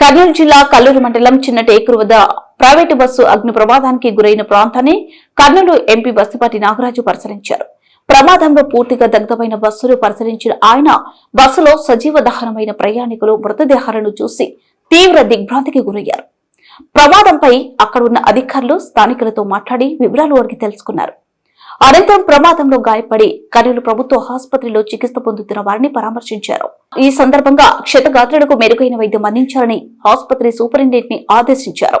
కర్నూలు జిల్లా కల్లూరు మండలం చిన్న టేకూరు వద్ద ప్రైవేటు బస్సు అగ్ని ప్రమాదానికి గురైన ప్రాంతాన్ని కర్నూలు ఎంపీ బస్సుపాటి నాగరాజు పరిశీలించారు. ప్రమాదంలో పూర్తిగా దగ్ధమైన బస్సును పరిశీలించిన ఆయన బస్సులో సజీవ దహనమైన ప్రయాణికులు మృతదేహాలను చూసి తీవ్ర దిగ్భ్రాంతికి గురయ్యారు. ప్రమాదంపై అక్కడ ఉన్న అధికారులు స్థానికులతో మాట్లాడి వివరాలు అడిగి తెలుసుకున్నారు. అనంతరం ప్రమాదంలో గాయపడి కర్నూలు ప్రభుత్వ ఆసుపత్రిలో చికిత్స పొందుతున్న వారిని పరామర్శించారు. ఈ సందర్భంగా క్షతగాత్రులకు మెరుగైన వైద్యం అందించాలని ఆసుపత్రి సూపరింటెండెంట్ని ఆదేశించారు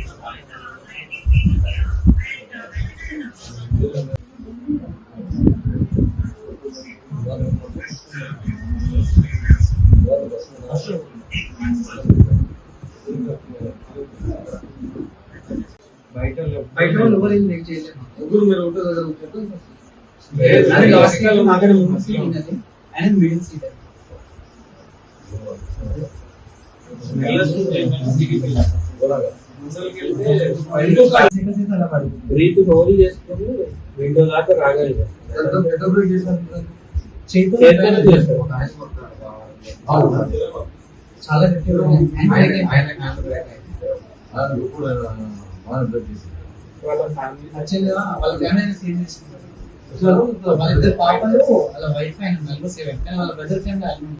బయట బయట వాళ్ళు ఎవరు ఏం లేట్ చేయలేదు. ముగ్గురు మీరు ఒకటే దగ్గర ఉన్నది. ఆయన మిడిల్ సీట్. రీతి హోల్ చేసుకుని విండో దాకా రాగలిగాం చాలా వాళ్ళ ఫ్యామిలీ పాపలు వాళ్ళ వైఫ్ ఆయన నలుగురు సేవ్ కానీ వాళ్ళ బ్రదర్ ఫ్యామిలీ